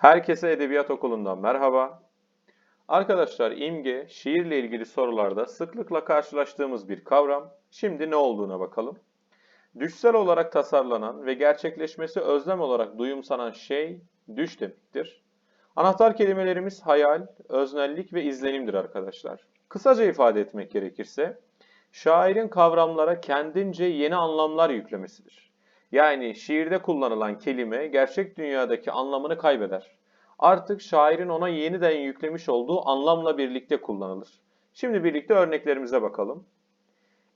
Herkese Edebiyat Okulu'ndan merhaba. Arkadaşlar imge, şiirle ilgili sorularda sıklıkla karşılaştığımız bir kavram. Şimdi ne olduğuna bakalım. Düşsel olarak tasarlanan ve gerçekleşmesi özlem olarak duyumsanan şey düş demektir. Anahtar kelimelerimiz hayal, öznellik ve izlenimdir arkadaşlar. Kısaca ifade etmek gerekirse, şairin kavramlara kendince yeni anlamlar yüklemesidir. Yani şiirde kullanılan kelime gerçek dünyadaki anlamını kaybeder. Artık şairin ona yeniden yüklemiş olduğu anlamla birlikte kullanılır. Şimdi birlikte örneklerimize bakalım.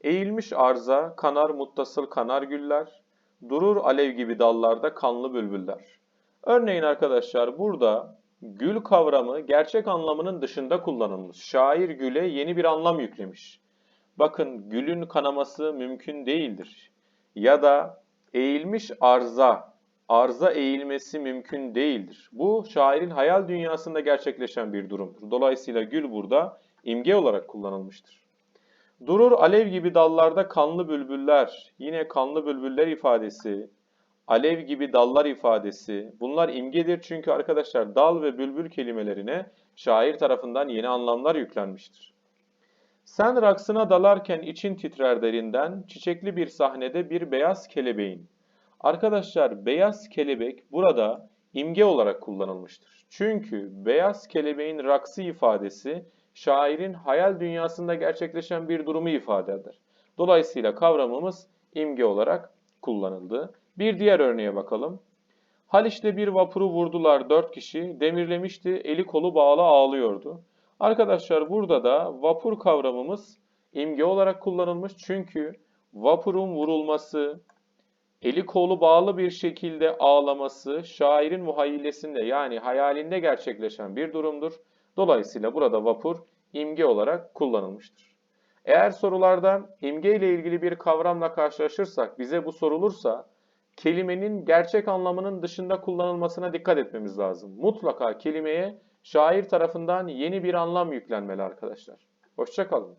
Eğilmiş arza, kanar muttasıl kanar güller, durur alev gibi dallarda kanlı bülbüller. Örneğin arkadaşlar burada gül kavramı gerçek anlamının dışında kullanılmış. Şair güle yeni bir anlam yüklemiş. Bakın gülün kanaması mümkün değildir. Ya da eğilmiş arza, arza eğilmesi mümkün değildir. Bu şairin hayal dünyasında gerçekleşen bir durumdur. Dolayısıyla gül burada imge olarak kullanılmıştır. Durur alev gibi dallarda kanlı bülbüller, yine kanlı bülbüller ifadesi, alev gibi dallar ifadesi. Bunlar imgedir çünkü arkadaşlar dal ve bülbül kelimelerine şair tarafından yeni anlamlar yüklenmiştir. Sen raksına dalarken için titrer derinden, çiçekli bir sahnede bir beyaz kelebeğin. Arkadaşlar beyaz kelebek burada imge olarak kullanılmıştır. Çünkü beyaz kelebeğin raksı ifadesi şairin hayal dünyasında gerçekleşen bir durumu ifade eder. Dolayısıyla kavramımız imge olarak kullanıldı. Bir diğer örneğe bakalım. Haliç'te bir vapuru vurdular dört kişi, demirlemişti, eli kolu bağlı ağlıyordu. Arkadaşlar burada da vapur kavramımız imge olarak kullanılmış çünkü vapurun vurulması, eli kolu bağlı bir şekilde ağlaması şairin muhayyilesinde yani hayalinde gerçekleşen bir durumdur. Dolayısıyla burada vapur imge olarak kullanılmıştır. Eğer sorularda imge ile ilgili bir kavramla karşılaşırsak bize bu sorulursa kelimenin gerçek anlamının dışında kullanılmasına dikkat etmemiz lazım. Mutlaka kelimeye şair tarafından yeni bir anlam yüklenmeli arkadaşlar. Hoşçakalın.